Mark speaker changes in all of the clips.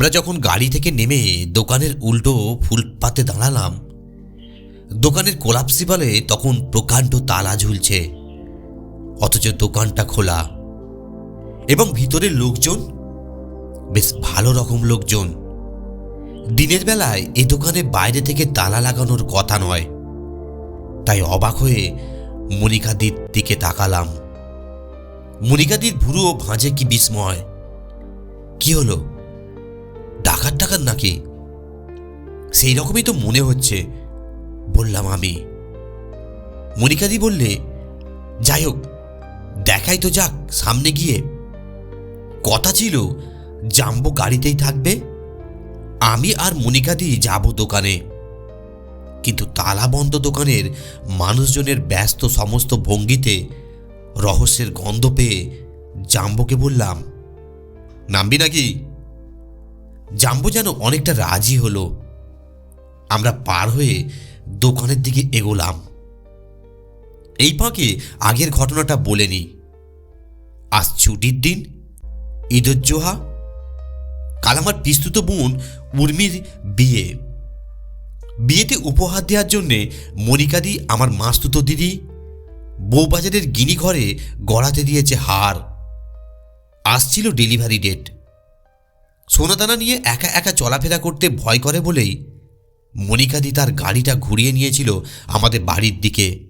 Speaker 1: আমরা যখন গাড়ি থেকে নেমে দোকানের উল্টো ফুলপাতে দাঁড়ালাম, দোকানের কোলাপসিপালে তখন প্রকাণ্ড তালা ঝুলছে। অথচ দোকানটা খোলা এবং ভিতরের লোকজন, বেশ ভালো রকম লোকজন। দিনের বেলায় এ দোকানে বাইরে থেকে তালা লাগানোর কথা নয়। তাই অবাক হয়ে মনিকাদির দিকে তাকালাম। মনিকাদির ভুরু ও ভাঁজে কি বিস্ময়। কি হলো? ডাকাত টাকাত নাকি? সেই রকমই তো মনে হচ্ছে, বললাম আমি। মনিকাদি বললে, যাই হোক, দেখাই তো যাক, সামনে গিয়ে। কথা ছিল, জাম্বো গাড়িতেই থাকবে। আমি আর মনিকাদি যাব দোকানে। কিন্তু তালা বন্ধ দোকানের মানুষজনের ব্যস্ত সমস্ত ভঙ্গিতে রহস্যের গন্ধ পেয়ে জাম্বোকে বললাম, নামবি নাকি? জাম্বো যেন অনেকটা রাজি হলো। আমরা পার হয়ে দোকানের দিকে এগোলাম। এই ফাঁকে আগের ঘটনাটা বলে নিই। আজ ছুটির দিন ঈদুজ্জোহা কাল আমার পিস্তুত বোন উর্মির বিয়ে। বিয়েতে উপহার দেওয়ার জন্যে মনিকাদি আমার মাস্তুত দিদি বউবাজারের গিনি ঘরে গড়াতে দিয়েছে হার। আসছিল ডেলিভারি ডেট। সোনাদানা নিয়ে একা একা চলাফেরা করতে ভয় করে বলেই মনিকাদি তার গাড়িটা ঘুরিয়ে নিয়েছিল আমাদের বাড়ির দিকে।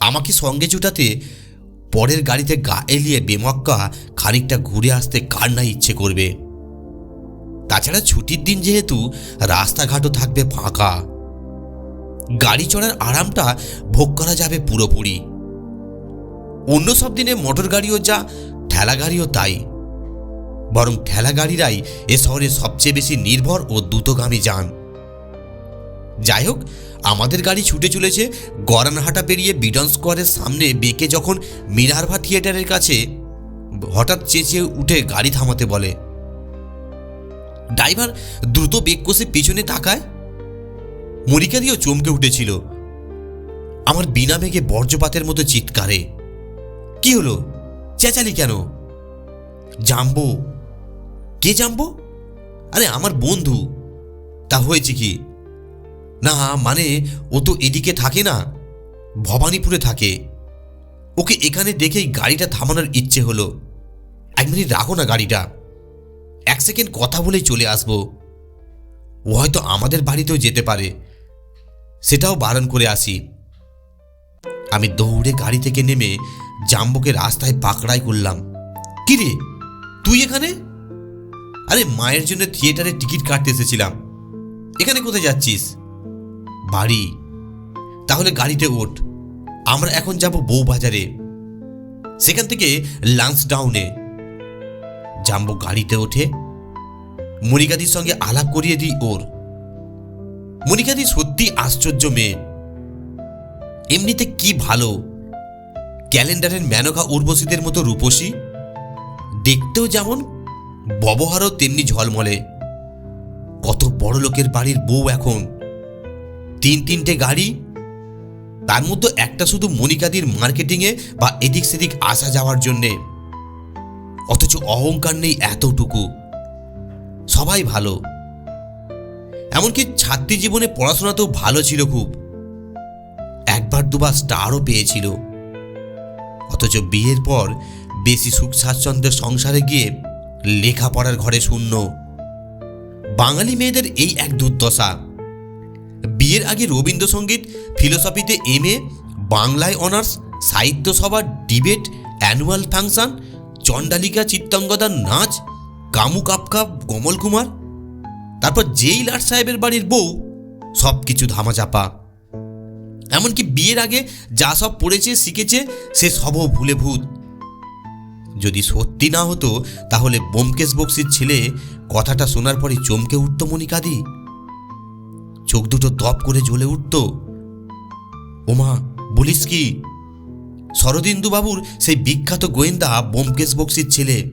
Speaker 1: আমাকে সঙ্গে জুটাতে পরের গাড়িতে গা এলিয়ে বেমক্কা খানিকটা ঘুরে আসতে কার না ইচ্ছে করবে। তাছাড়া ছুটির দিন যেহেতু রাস্তাঘাটও থাকবে ফাঁকা। গাড়ি চড়ার আরামটা ভোগ করা যাবে পুরোপুরি। অন্য সব দিনে মোটর গাড়িও যা, ঠেলা গাড়িও তাই। বরং ঠেলা গাড়িরাই এ শহরে সবচেয়ে বেশি নির্ভর ও দ্রুতগামী যান। যাই হোক, আমাদের গাড়ি ছুটে চলেছে গরানহাটা পেরিয়ে বিডন স্কোয়ারের সামনে বেঁকে যখন মিরারভা থিয়েটারের কাছে হঠাৎ চেঁচিয়ে উঠে গাড়ি থামাতে বলে, ড্রাইভার, দ্রুত বেগ কষে পেছনে তাকায়? মরিকাদিও চমকে উঠেছিল। আমার বিনা বেগে বর্জ্যপাতের মতো চিৎকারে। কি হলো? চেঁচালি কেন? জাম্বো। কে জাম্বো আরে, আমার বন্ধু। তা হয়েছে কি? না মানে ও তো এদিকে থাকে না, ভবানীপুরে থাকে। ওকে এখানে দেখেই গাড়িটা থামানোর ইচ্ছে হলো। এক মিনিট রাখো না গাড়িটা। এক সেকেন্ড কথা বলেই চলে আসব। ও হয়তো আমাদের বাড়িতেও যেতে পারে। সেটাও বারণ করে আসি। আমি দৌড়ে গাড়ি থেকে নেমে জাম্বুকে রাস্তায় পাকড়াই করলাম। কি রে? তুই এখানে? আরে মায়ের জন্য থিয়েটারে টিকিট কাটতে এসেছিলাম। এখানে কোথায় যাচ্ছিস? বাড়ি। তাহলে গাড়িতে ওঠ। আমরা এখন যাব বউবাজারে। সেখান থেকে লাঞ্চ ডাউনে জাম্বো গাড়িতে ওঠে। মনিকাদির সঙ্গে আলাপ করিয়ে দিই ওর। মনিকাদি সত্যি আশ্চর্য মেয়ে। এমনিতে কি ভালো? ক্যালেন্ডারের মেনকা উর্বশীদের মতো রূপসী? দেখতেও যেমন ব্যবহারও তেমনি ঝলমলে। কত বড় লোকের বাড়ির বউ এখন। তিন তিনটে গাড়ি। তার মধ্যে একটা শুধু মনিকাদির মার্কেটিংয়ে বা এদিক সেদিক আসা যাওয়ার জন্যে। অথচ অহংকার নেই এতটুকু। সবাই ভালো। এমনকি ছাত্রী জীবনে পড়াশোনাতেও ভালো ছিল খুব। একবার দুবার স্টারও পেয়েছিল। অথচ বিয়ের পর বেশি সুখ স্বাচ্ছন্দ্যের সংসারে গিয়ে লেখাপড়ার ঘরে শূন্য। বাঙালি মেয়েদের এই এক দুর্দশা। বিয়ের আগে রবীন্দ্রসঙ্গীত, ফিলোসফিতে এম এ, বাংলায় অনার্স, সাহিত্য সভা, ডিবেট, অ্যানুয়াল ফাংশন, চণ্ডালিকা চিত্তঙ্গদার নাচ, কামু কাপকা, কমল কুমার, তারপর যেই লাট সাহেবের বাড়ির বউ সব কিছু ধামাচাপা। এমনকি বিয়ের আগে যা সব পড়েছে, শিখেছে, সে সবও ভুলে ভূত। যদি সত্যি না হতো, তাহলে বোমকেশ বক্সির ছেলে কথাটা শোনার পরে চমকে উঠত মনিকাদি চোখ দুটো দপ করে জ্বলে উঠত। ওমা, বলিস কি? শরদিন্দু বাবুর সেই বিখ্যাত গোয়েন্দা বোমকেশ বক্সির ছেলে।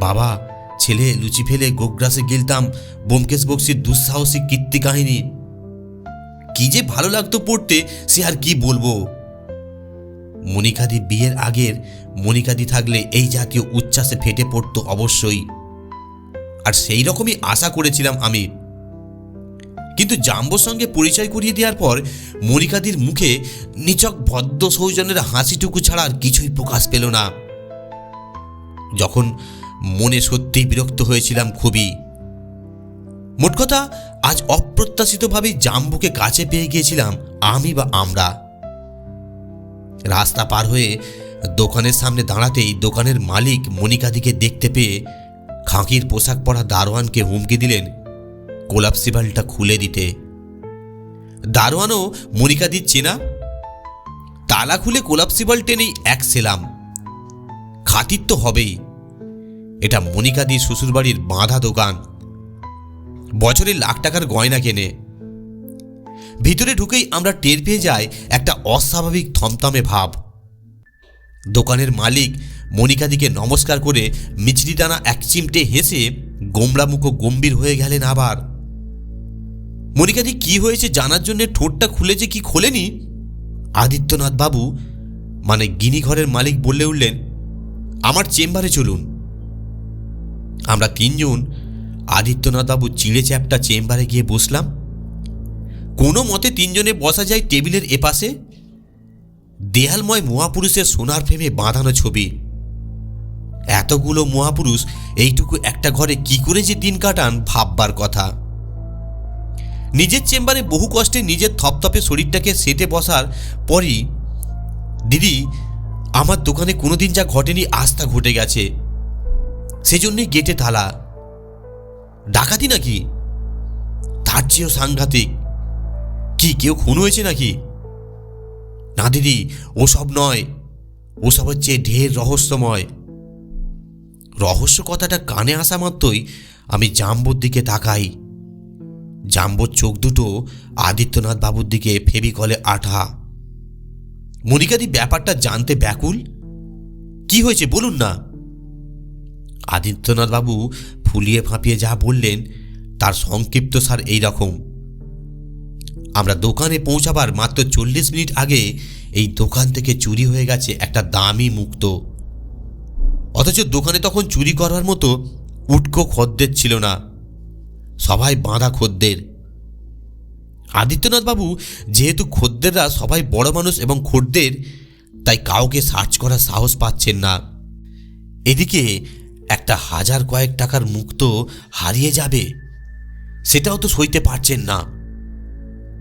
Speaker 1: বাবা, ছেলে লুচি ফেলে গোগ্রাসে গিলতাম বোমকেশ বক্সির দুঃসাহসিক কীর্তি কাহিনী কি যে ভালো লাগতো পড়তে, সে আর কি বলব? মনিকাদি বিয়ের আগের মনিকাদি থাকলে এই জাতীয় উচ্ছ্বাসে ফেটে পড়ত অবশ্যই। আর সেই রকমই আশা করেছিলাম আমি। কিন্তু জাম্বোর সঙ্গে পরিচয় করিয়ে দেওয়ার পর মনিকাদির মুখে নিচক ভদ্র সৌজনের হাসিটুকু ছাড়া আর কিছুই প্রকাশ পেল না। যখন মনে সত্যি বিরক্ত হয়েছিলাম খুবই। মোট কথা, আজ অপ্রত্যাশিতভাবেই জাম্বুকে কাছে পেয়ে গিয়েছিলাম আমি বা আমরা। রাস্তা পার হয়ে দোকানের সামনে দাঁড়াতেই দোকানের মালিক মনিকাদিকে দেখতে পেয়ে খাঁকির পোশাক পরা দারোয়ানকে হুমকি দিলেন কোলাপসিবালটা খুলে দিতে। দারোয়ানও মনিকাদির চেনা? তালা খুলে কোলাপসিবাল টেনেই এক সেলাম। খাতির তো হবেই। এটা মনিকাদির শ্বশুরবাড়ির বাঁধা দোকান। বছরে লাখ টাকার গয়না কেনে। ভিতরে ঢুকেই আমরা টের পেয়ে যাই একটা অস্বাভাবিক থমথমে ভাব। দোকানের মালিক মনিকাদিকে নমস্কার করে মিচড়ি টানা এক চিমটে হেসে গোমড়ামুখ গম্ভীর হয়ে গেলেন আবার। মনিকাদি কি হয়েছে জানার জন্য ঠোঁটটা খুলেছে কি খোলেনি? আদিত্যনাথ বাবু মানে গিনি ঘরের মালিক বললে উঠলেন, আমার চেম্বারে চলুন। আমরা তিনজন আদিত্যনাথবাবু চিড়ে চ্যাপটা চেম্বারে গিয়ে বসলাম। কোনো মতে তিনজনে বসা যায় টেবিলের এপাশে? দেয়ালময় মহাপুরুষের সোনার ফ্রেমে বাঁধানো ছবি। এতগুলো মহাপুরুষ, এইটুকু একটা ঘরে কি করে যে দিন কাটান ভাববার কথা। নিজের চেম্বারে বহু কষ্টে নিজের থপথপে শরীরটাকে সেটে বসার পরই, দিদি, আমার দোকানে কোনোদিন যা ঘটেনি আস্থা ঘটে গেছে। সেজন্যই গেটে থালা ডাকাতি নাকি? তার চেয়েও সাংঘাতিক। কি, কেউ খুন হয়েছে নাকি? না দিদি, ওসব নয়। ওসব হচ্ছে ঢের রহস্যময়। রহস্য কথাটা কানে আসা মাত্রই আমি জাম্বোর দিকে তাকাই। জাম্বোর চোখ দুটো আদিত্যনাথ বাবুর দিকে ফেবিকলে আঠা। মনিকাদি, ব্যাপারটা জানতে ব্যাকুল? কি হয়েছে বলুন না। আদিত্যনাথ বাবু ফুলিয়ে ফাঁপিয়ে যা বললেন, তার সংক্ষিপ্ত সার এই রকম। আমরা দোকানে পৌঁছাবার মাত্র চল্লিশ মিনিট আগে এই দোকান থেকে চুরি হয়ে গেছে একটা দামি মুক্ত। অথচ দোকানে তখন চুরি করবার মতো উটকো খদ্দের ছিল না। সবাই বাঁধা খদ্দের। আদিত্যনাথ বাবু যেহেতু খদ্দেররা সবাই বড় মানুষ এবং খদ্দের, তাই কাউকে সার্চ করার সাহস পাচ্ছেন না। এদিকে একটা হাজার কয়েক টাকার মুক্ত হারিয়ে যাবে, সেটাও তো সইতে পারছেন না।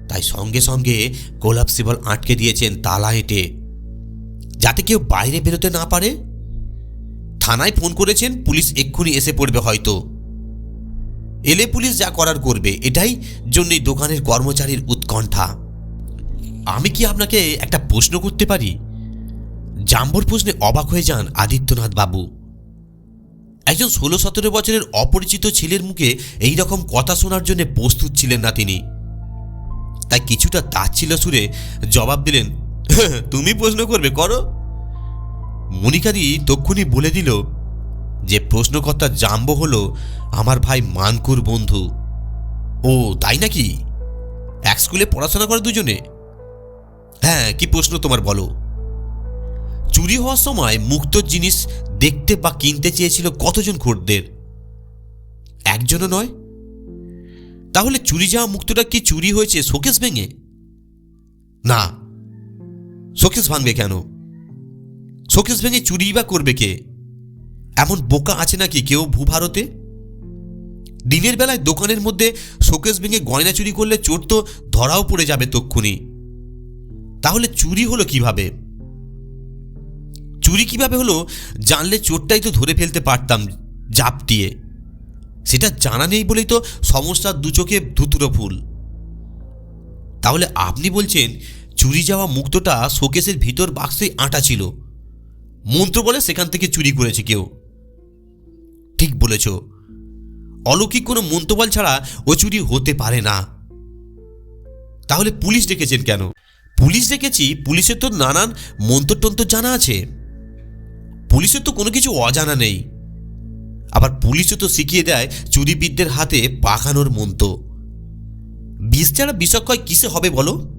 Speaker 1: তাই সঙ্গে সঙ্গে কোলাপসিবল আটকে দিয়েছেন তালা হেঁটে। যাতে কেউ বাইরে বেরোতে না পারে। থানায় ফোন করেছেন, পুলিশ এক্ষুনি এসে পড়বে হয়তো। এলে পুলিশ যা করার করবে, এটাই জন্যই দোকানের কর্মচারীর উৎকণ্ঠা। আমি কি আপনাকে একটা প্রশ্ন করতে পারি? জাম্বর প্রশ্নে অবাক হয়ে যান আদিত্যনাথ বাবু। একজন ষোলো সতেরো বছরের অপরিচিত ছেলের মুখে এই রকম কথা শোনার জন্য প্রস্তুত ছিলেন না তিনি। তাই কিছুটা তাচ্ছিল সুরে জবাব দিলেন তুমি প্রশ্ন করবে, করো। মনিকাদি তক্ষুনি বলে দিল, যে প্রশ্নকর্তা জাম্ব হলো আমার ভাই মানকুর বন্ধু। ও, তাই নাকি? এক স্কুলে পড়াশোনা করে দুজনে? হ্যাঁ কি প্রশ্ন তোমার বলো? চুরি হওয়ার সময় মুক্ত জিনিস দেখতে বা কিনতে চেয়েছিল কতজন খোরদের? একজনও নয় তাহলে চুরি যাওয়া মুক্তটা কি চুরি হয়েছে শোকেস ভেঙে? না। শোকেস ভাঙবে কেন? শোকেস ভেঙে চুরি বা করবে কে? এমন বোকা আছে নাকি কেউ ভূভারতে? দিনের বেলায় দোকানের মধ্যে শোকেস ভেঙে গয়না চুরি করলে চোর তো ধরাও পড়ে যাবে তক্ষুনি। তাহলে চুরি হলো কীভাবে? চুরি কীভাবে হলো জানলে চোরটাই তো ধরে ফেলতে পারতাম জাপ দিয়ে সেটা জানা নেই বলেই তো সমস্যার দু চোখে ধুতুরো ফুল। তাহলে আপনি বলছেন চুরি যাওয়া মুক্তটা শোকেসের ভিতর বাক্সে আটা ছিল। মন্ত্র বলে সেখান থেকে চুরি করেছে কেউ। ঠিক বলেছ। অলৌকিক কোনো মন্তবল ছাড়া ও চুরি হতে পারে না। তাহলে পুলিশ ডেকেছেন কেন? পুলিশ ডেকেছি, পুলিশের তো নানান মন্ত্রটন্ত্র জানা আছে। পুলিশের তো কোনো কিছু অজানা নেই। আবার পুলিশও তো শিখিয়ে দেয় চুরিবিদদের হাতে পাখানোর মন্ত্র। বিষ ছাড়া বিষক্ষয় কিসে হবে বলো?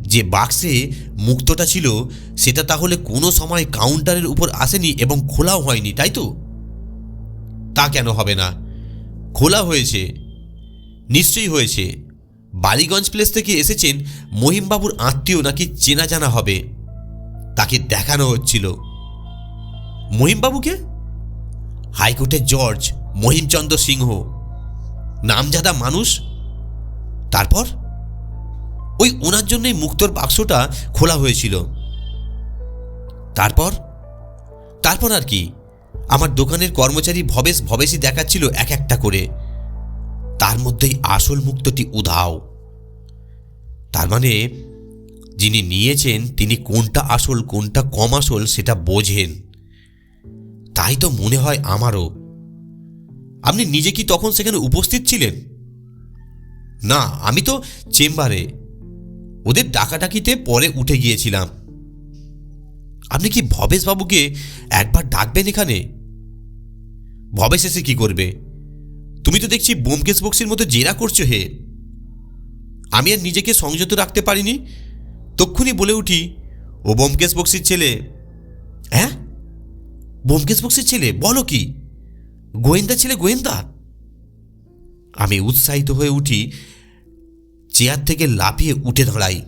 Speaker 1: যে বাক্সে মুক্তটা ছিল, সেটা তাহলে কোনো সময় কাউন্টারের উপর আসেনি এবং খোলাও হয়নি, তাই তো? তা কেন হবে না? খোলা হয়েছে, নিশ্চয়ই হয়েছে। বালিগঞ্জ প্লেস থেকে এসেছেন মহিমবাবুর আত্মীয় নাকি চেনা জানা হবে? তাকে দেখানো হচ্ছিল। মহিমবাবুকে? হাইকোর্টের জর্জ মহিমচন্দ্র সিংহ। নামজাদা মানুষ? তারপর? ওই ওনার জন্যই মুক্তর বাক্সটা খোলা হয়েছিল। তারপর? তারপর আর কি? আমার দোকানের কর্মচারী ভবেশ ভবেশই দেখাচ্ছিল এক একটা করে। তার মধ্যেই আসল মুক্তটি উধাও। তার মানে যিনি নিয়েছেন, তিনি কোনটা আসল, কোনটা কম আসল সেটা বোঝেন। তাই তো মনে হয় আমারও। আপনি নিজে কি তখন সেখানে উপস্থিত ছিলেন? না, আমি তো চেম্বারে। ওদের ডাকাডাকিতে পরে উঠে গিয়েছিলাম। আপনি কি ভবেশ বাবুকে একবার ডাকবেন এখানে? ভবেশ এসে কি করবে? তুমি তো দেখছি বোমকেশ বক্সির মতো জেরা করছ হে। আমি আর নিজেকে সংযত রাখতে পারিনি। তক্ষুনি বলে উঠি, ও বোমকেশ বক্সির ছেলে। হ্যাঁ? বোমকেশ বক্সির ছেলে, বলো কি? গোয়েন্দা ছেলে, গোয়েন্দা? আমি উৎসাহিত হয়ে উঠি, চেয়ার থেকে লাফিয়ে উঠে দাঁড়াই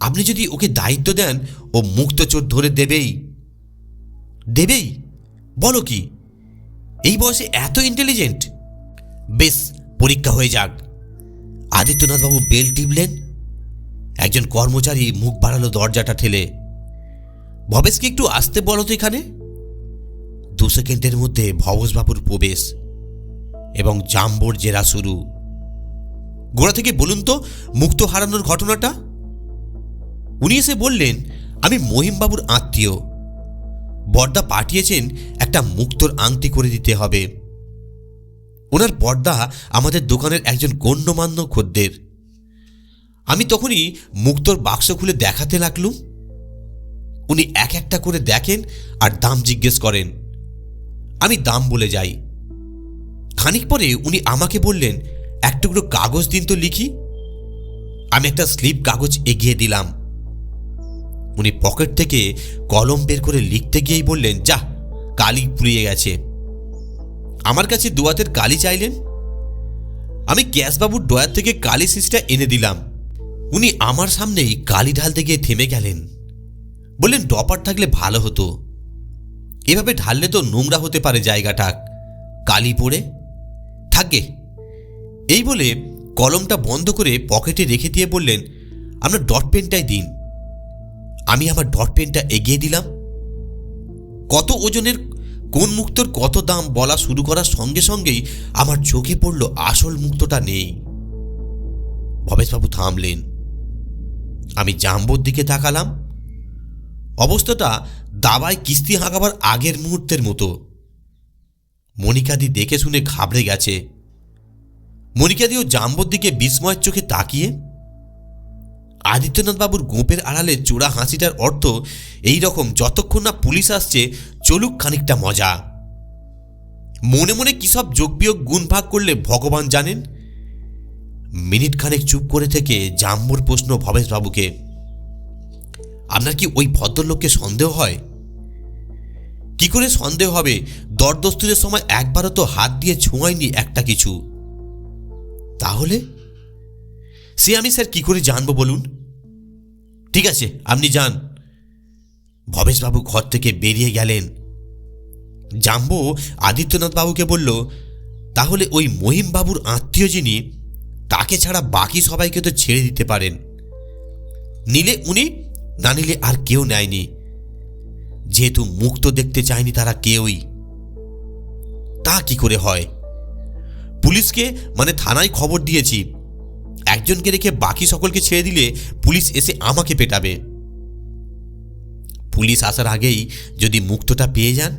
Speaker 1: আপনি যদি ওকে দায়িত্ব দেন, ও মুক্তচোর ধরে দেবেই। দেবেই? বলো কি? এই বয়সে এত ইন্টেলিজেন্ট বেশ, পরীক্ষা হয়ে যাক। আদিত্যনাথবাবু বেল টিপলেন। একজন কর্মচারী মুখ বাড়ালো দরজাটা ঠেলে। ভবেশকে একটু আসতে বলো তো এখানে। দু সেকেন্ডের মধ্যে ভবসবাবুর প্রবেশ এবং জাম্বোর জেরা শুরু। গোড়া থেকে বলুন তো, মুক্ত হারানোর ঘটনাটা? উনি এসে বললেন, আমি মহিমবাবুর আত্মীয়। বর্দা পাঠিয়েছেন একটা মুক্তর আংটি করে দিতে হবে। ওনার বর্দা আমাদের দোকানের একজন গণ্যমান্য খদ্দের। আমি তখনই মুক্তর বাক্স খুলে দেখাতে লাগলুম। উনি এক একটা করে দেখেন আর দাম জিজ্ঞেস করেন। আমি দাম বলে যাই। খানিক পরে উনি আমাকে বললেন, এক টুকরো কাগজ দিন তো লিখি। আমি একটা স্লিপ কাগজ এগিয়ে দিলাম। উনি পকেট থেকে কলম বের করে লিখতে গিয়েই বললেন, যা, কালি পুড়িয়ে গেছে। আমার কাছে দুয়াতের কালি চাইলেন? আমি গ্যাসবাবুর ডয়ার থেকে কালি সিসটা এনে দিলাম। উনি আমার সামনেই কালি ঢালতে গিয়ে থেমে গেলেন। বললেন ডপার থাকলে ভালো হতো। এভাবে ঢাললে তো নোংরা হতে পারে জায়গাটা। কালি পড়ে। থাকবে এই বলে কলমটা বন্ধ করে পকেটে রেখে দিয়ে বললেন আপনার ডট পেনটাই দিন। আমি আমার ডট পেনটা এগিয়ে দিলাম। কত ওজনের কোন মুক্তর কত দাম বলা শুরু করার সঙ্গে সঙ্গেই আমার চোখে পড়ল আসল মুক্তটা নেই। ভবেশবাবু থামলেন। আমি জাম্বোর দিকে তাকালাম। অবস্থাটা দাবায় কিস্তি হাঁকাবার আগের মুহূর্তের মতো। মনিকাদি দেখে শুনে ঘাবড়ে গেছে। মনিকাদিও জাম্বোর দিকে বিস্ময়ের চোখে তাকিয়ে। আদিত্যনাথ বাবুর গোপের আড়ালে চূড়া হাসিটার অর্থ এই রকম যতক্ষণ না পুলিশ আসছে, চলুক খানিকটা মজা। মনে মনে কি সব যোগবিয়োগ গুণ ভাগ করলে ভগবান জানেন? মিনিট খানেক চুপ করে থেকে জাম্বুর প্রশ্ন ভবেশবাবুকে, আপনার কি ওই ভদ্রলোককে সন্দেহ হয়? কি করে সন্দেহ হবে? দরদস্তুরের সময় একবারও তো হাত দিয়ে ছোঁয়ায়নি একটা কিছু। তাহলে? সে আমি স্যার কি করে জানব বলুন? ঠিক আছে, আপনি যান। ভবেশবাবু ঘর থেকে বেরিয়ে গেলেন। জাম্বো আদিত্যনাথ বাবুকে বলল, তাহলে ওই মহিমবাবুর আত্মীয় যিনি, তাকে ছাড়া বাকি সবাইকে তো ছেড়ে দিতে পারেন। নিলে উনি, না নিলে আর কেউ নেয়নি। যেহেতু মুক্ত দেখতে চায়নি তারা কেউই। তা কি করে হয়? পুলিশকে মানে থানায় খবর দিয়েছি। একজনকে রেখে বাকি সকলকে ছেড়ে দিলে পুলিশ এসে আমাকে পেটাবে। পুলিশ আসার আগেই যদি মুক্তটা পেয়ে যান,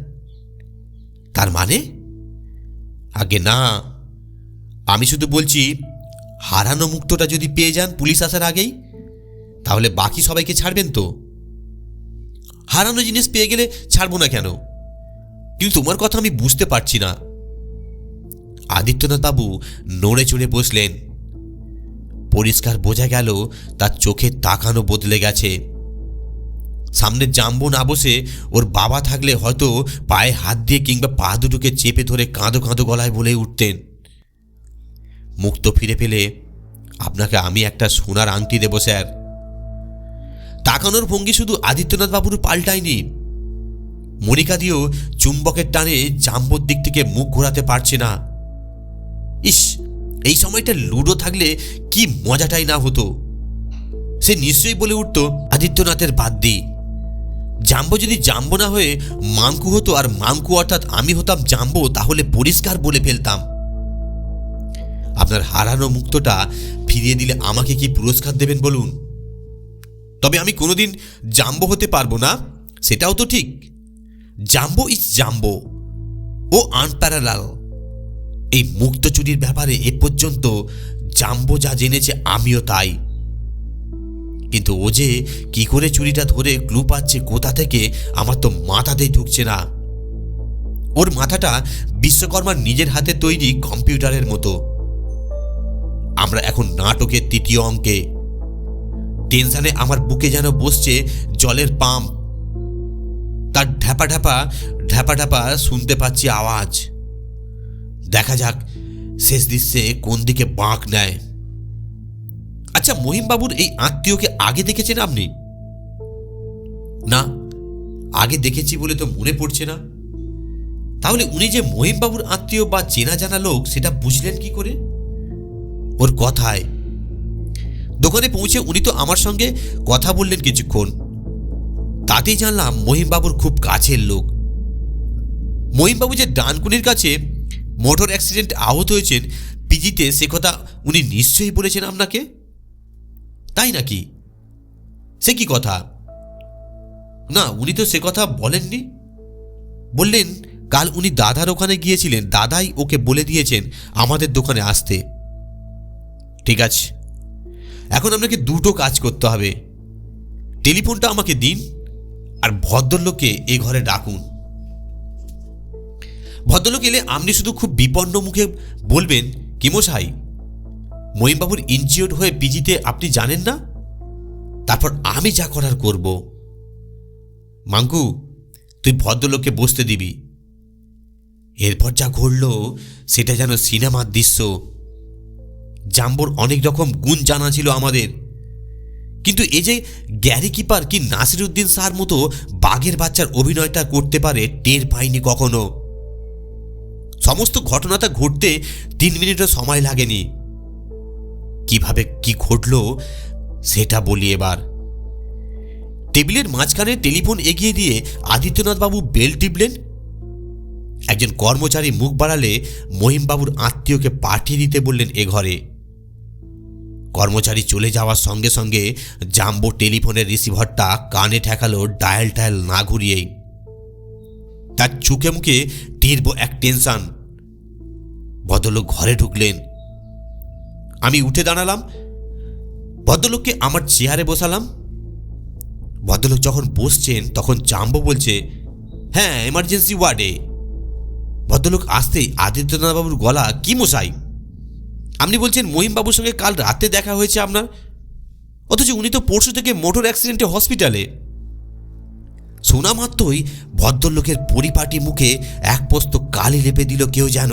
Speaker 1: তার মানে? আগে না, আমি শুধু বলছি, হারানো মুক্তটা যদি পেয়ে যান পুলিশ আসার আগেই, তাহলে বাকি সবাইকে ছাড়বেন তো? হারানো জিনিস পেয়ে গেলে ছাড়বো না কেন? কিন্তু তোমার কথা আমি বুঝতে পারছি না। আদিত্যনাথ বাবু নড়ে চড়ে বসলেন। পরিষ্কার বোঝা গেল, তার চোখের তাকানো বদলে গেছে। সামনে জাম্বো না বসে ওর বাবা থাকলে হয়তো পায়ে হাত দিয়ে কিংবা পা দুটোকে চেপে ধরে কাঁদো কাঁদো গলায় বলে উঠতেন। মুক্ত ফিরে পেলে, আপনাকে আমি একটা সোনার আংটি দেবো, স্যার। তাকানোর ভঙ্গি শুধু আদিত্যনাথ বাবুর পাল্টায়নি মনিকা দিয়েও চুম্বকের টানে জাম্বোর দিক থেকে মুখ ঘোরাতে পারছে না। ইস, এই সময়টা লুডো থাকলে কি মজাটাই না হতো। সে নিশ্চয়ই বলে উঠত, আদিত্যনাথের বাদ দিই জাম্বো যদি জাম্বো না হয়ে মাঙ্কু হতো আর মাঙ্কু অর্থাৎ আমি হতাম জাম্বো, তাহলে পরিষ্কার বলে ফেলতাম। আপনার হারানো মুক্তটা ফিরিয়ে দিলে আমাকে কি পুরস্কার দেবেন বলুন? তবে আমি কোনোদিন জাম্বো হতে পারব না, সেটাও তো ঠিক। জাম্বো ইজ জাম্বো ও আনপ্যারালাল। এই মুক্ত চুরির ব্যাপারে এ পর্যন্ত জাম্বো যা জেনেছে আমিও তাই। কিন্তু ও যে কি করে চুরিটা ধরে ক্লু পাচ্ছে কোথা থেকে, আমার তো মাথাতেই ঢুকছে না। ওর মাথাটা বিশ্বকর্মার নিজের হাতে তৈরি কম্পিউটারের মতো। আমরা এখন নাটকের তৃতীয় অঙ্কে টেনশনে আমার বুকে যেন বসছে জলের পাম্প। তার ঢ্যাপা ঢ্যাপা ঢ্যাপা ঢ্যাপা শুনতে পাচ্ছি আওয়াজ। দেখা যাক শেষ দৃশ্যে কোন দিকে বাঁক নেয়। আচ্ছা মহিমবাবুর এই আত্মীয়কে আগে দেখেছেন আপনি? না, আগে দেখেছি বলে তো মনে পড়ছে না। তাহলে উনি যে মহিমবাবুর আত্মীয় বা চেনা জানা লোক, সেটা বুঝলেন কি করে? ওর কথায় দোকানে পৌঁছে উনি তো আমার সঙ্গে কথা বললেন কিছুক্ষণ। তাতেই জানলাম মহিমবাবুর খুব কাছের লোক। মহিমবাবু যে ডানকুনির কাছে মোটর অ্যাক্সিডেন্ট আহত হয়েছেন, পিজিতে সে কথা উনি নিশ্চয়ই বলেছেন আপনাকে? তাই নাকি? সে কি কথা? না, উনি তো সে কথা বলেননি। বললেন, কাল উনি দাদার ওখানে গিয়েছিলেন, দাদাই ওকে বলে দিয়েছেন আমাদের দোকানে আসতে। ঠিক আছে। এখন আপনাকে দুটো কাজ করতে হবে। টেলিফোনটা আমাকে দিন আর ভদ্রলোককে এ ঘরে ডাকুন। ভদ্রলোক এলে আপনি শুধু খুব বিপন্ন মুখে বলবেন, কি মশাই, মহিমবাবুর ইনজিওর্ড হয়ে পিজিতে আপনি জানেন না? তারপর আমি যা করার করব। মাঙ্কু, তুই ভদ্রলোককে বসতে দিবি। এরপর যা ঘটল, সেটা যেন সিনেমার দৃশ্য। জাম্বোর অনেক রকম গুণ জানা ছিল আমাদের। কিন্তু এই যে গ্যারি কিপার কি নাসিরুদ্দিন স্যার মতো বাঘের বাচ্চার অভিনয়টা করতে পারে টের পাইনি কখনো? সমস্ত ঘটনাটা ঘটতে তিন মিনিটও সময় লাগেনি। কীভাবে কি ঘটল সেটা বলি এবার। টেবিলের মাঝখানে টেলিফোন এগিয়ে দিয়ে আদিত্যনাথবাবু বেল টিপলেন। একজন কর্মচারী মুখ বাড়ালে মহিমবাবুর আত্মীয়কে পাঠিয়ে দিতে বললেন এ ঘরে। কর্মচারী চলে যাওয়ার সঙ্গে সঙ্গে জাম্বো টেলিফোনের রিসিভারটা কানে ঠেকালো ডায়াল টায়াল না ঘুরিয়েই। তার চুকে মুখে তীর্ব এক টেনশন। ভদ্রলোক ঘরে ঢুকলেন। আমি উঠে দাঁড়ালাম। ভদ্রলোককে আমার চেয়ারে বসালাম। ভদ্রলোক যখন বসছেন, তখন জাম্বো বলছে হ্যাঁ এমার্জেন্সি ওয়ার্ডে ভদ্রলোক আসতেই আদিত্যনাথবাবুর গলা, কি মশাই? আপনি বলছেন মহিমবাবুর সঙ্গে কাল রাতে দেখা হয়েছে আপনার? অথচ উনি তো পরশু থেকে মোটর অ্যাক্সিডেন্টে হসপিটালে। শোনা মাত্রই ভদ্রলোকের পরিপাটি মুখে এক পোস্ত কালি লেপে দিল কেউ যেন।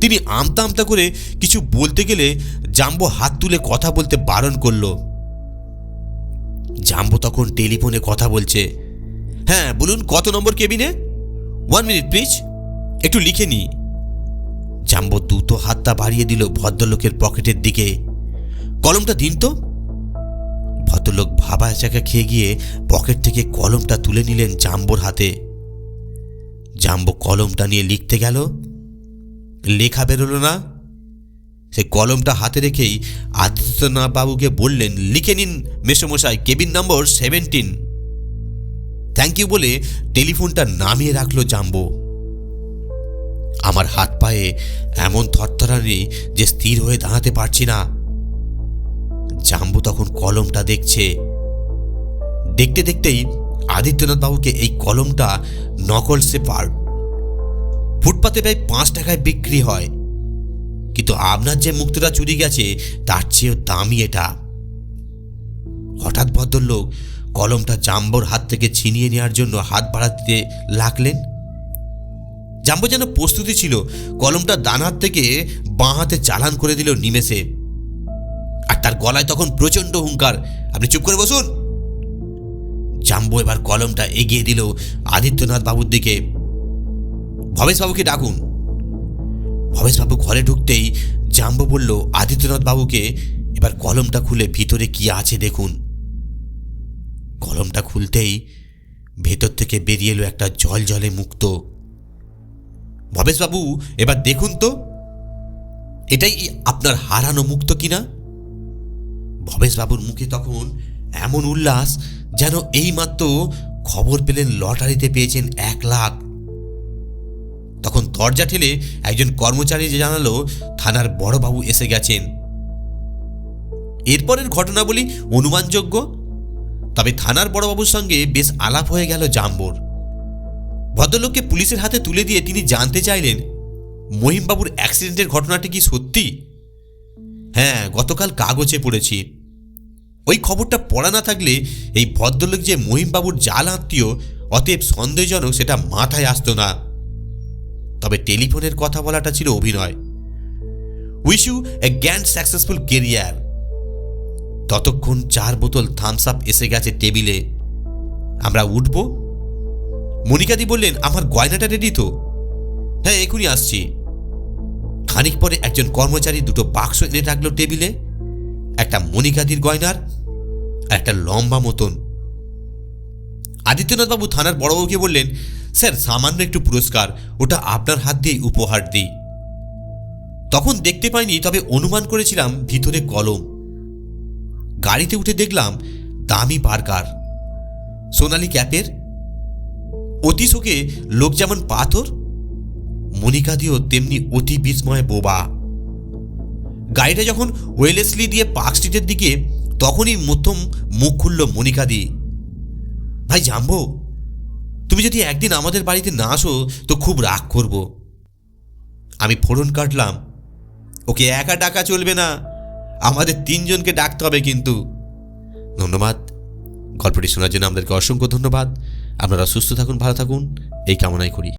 Speaker 1: তিনি আমতা আমতা করে কিছু বলতে গেলে জাম্বো হাত তুলে কথা বলতে বারণ করল। জাম্বো তখন টেলিফোনে কথা বলছে। হ্যাঁ বলুন, কত নম্বর কেবিনে? ওয়ান মিনিট প্লিজ একটু লিখে নি জাম্বো দ্রুত হাতটা বাড়িয়ে দিল ভদ্রলোকের পকেটের দিকে। কলমটা দিন তো। ভদ্রলোক ভাবা চাকা খেয়ে গিয়ে পকেট থেকে কলমটা তুলে নিলেন জাম্বোর হাতে। জাম্বো কলমটা নিয়ে লিখতে গেল, লেখা বেরোলো না। সে কলমটা হাতে রেখেই আদিত্যনাথ বাবুকে বললেন, লিখে নিন মেসমশাই, cabin number seventeen. Thank you বলে টেলিফোনটা নামিয়ে রাখল জাম্বো। আমার হাত পায়ে এমন থরথরানি যে স্থির হয়ে দাঁড়াতে পারছি না। জাম্বু তখন কলমটা দেখছে। দেখতে দেখতেই আদিত্যনাথ বাবুকে এই কলমটা নকল সেপার্ট ফুটপাতে প্রায় পাঁচ টাকায় বিক্রি হয়। কিন্তু আপনার যে মুক্তটা চুরি গেছে, তার চেয়েও দামি এটা। হঠাৎ ভদ্রলোক কলমটা জাম্বোর হাত থেকে ছিনিয়ে নেওয়ার জন্য হাত বাড়াতে লাগলেন। জাম্বো যেন প্রস্তুতি ছিল, কলমটা ডান হাত থেকে বাঁ হাতে চালান করে দিল নিমেষে। আর তার গলায় তখন প্রচণ্ড হুঙ্কার। আপনি চুপ করে বসুন। জাম্বো এবার কলমটা এগিয়ে দিল আদিত্যনাথ বাবুর দিকে। ভবেশবাবুকে ডাকুন। ভবেশবাবু ঘরে ঢুকতেই জাম্বো বলল, আদিত্যনাথ বাবুকে এবার কলমটা খুলে ভিতরে কি আছে দেখুন। কলমটা খুলতেই ভেতর থেকে বেরিয়ে এলো একটা জল জলে মুক্ত ভবেশবাবু এবার দেখুন তো, এটাই আপনার হারানো মুক্ত কিনা? ভবেশবাবুর মুখে তখন এমন উল্লাস যেন এইমাত্র খবর পেলেন লটারিতে পেয়েছেন এক লাখ। তখন দরজা ঠেলে একজন কর্মচারী জানালো, থানার বড়বাবু এসে গেছেন। এরপরের ঘটনাবলী অনুমানযোগ্য, তবে থানার বড়বাবুর সঙ্গে বেশ আলাপ হয়ে গেল জাম্বোর। ভদ্রলোককে পুলিশের হাতে তুলে দিয়ে তিনি জানতে চাইলেন, মহিমবাবুর অ্যাক্সিডেন্টের ঘটনাটি কি সত্যি? হ্যাঁ গতকাল কাগজে পড়েছি। ওই খবরটা পড়া না থাকলে এই ভদ্রলোক যে মহিমবাবুর জাল আত্মীয়, অতএব সন্দেহজনক সেটা মাথায় আসতো না। তবে টেলিফোনের কথা বলাটা ছিল অভিনয়। Wish you a grand successful career. ততক্ষণ চার বোতল থামস আপ এসে গেছে টেবিলে। আমরা উঠব মনিকাদি বললেন, আমার গয়নাটা রেডি তো? হ্যাঁ এখনই আসছি। খানিক পরে একজন কর্মচারী দুটো বাক্স এনে রাখল টেবিলে, একটা মনিকাদির গয়নার একটা লম্বা মতন। আদিত্যনাথবাবু থানার বড়বাবুকে বললেন, স্যার, সামান্য একটু পুরস্কার, ওটা আপনার হাত দিয়ে উপহার দিই। তখন দেখতে পাইনি, তবে অনুমান করেছিলাম ভিতরে কলম। গাড়িতে উঠে দেখলাম দামি পার্কার সোনালি ক্যাপের অতি শোকে লোক যেমন পাথর মনিকাদিও তেমনি অতি বিস্ময় বোবা। গাড়িটা যখন ওয়েলেসলি দিয়ে পার্ক স্ট্রিটের দিকে, তখনই মধ্যম মুখ খুলল মনিকাদি ভাই জাম্বো, তুমি যদি একদিন আমাদের বাড়িতে না আসো, তো খুব রাগ করব। আমি ফোড়ন কাটলাম। ওকে একা ডাকা চলবে না। আমাদের তিনজনকে ডাকতে হবে কিন্তু। ধন্যবাদ। গল্পটি শোনার জন্য আমাদেরকে অসংখ্য ধন্যবাদ। আপনারা সুস্থ থাকুন ভালো থাকুন এই কামনাই করি।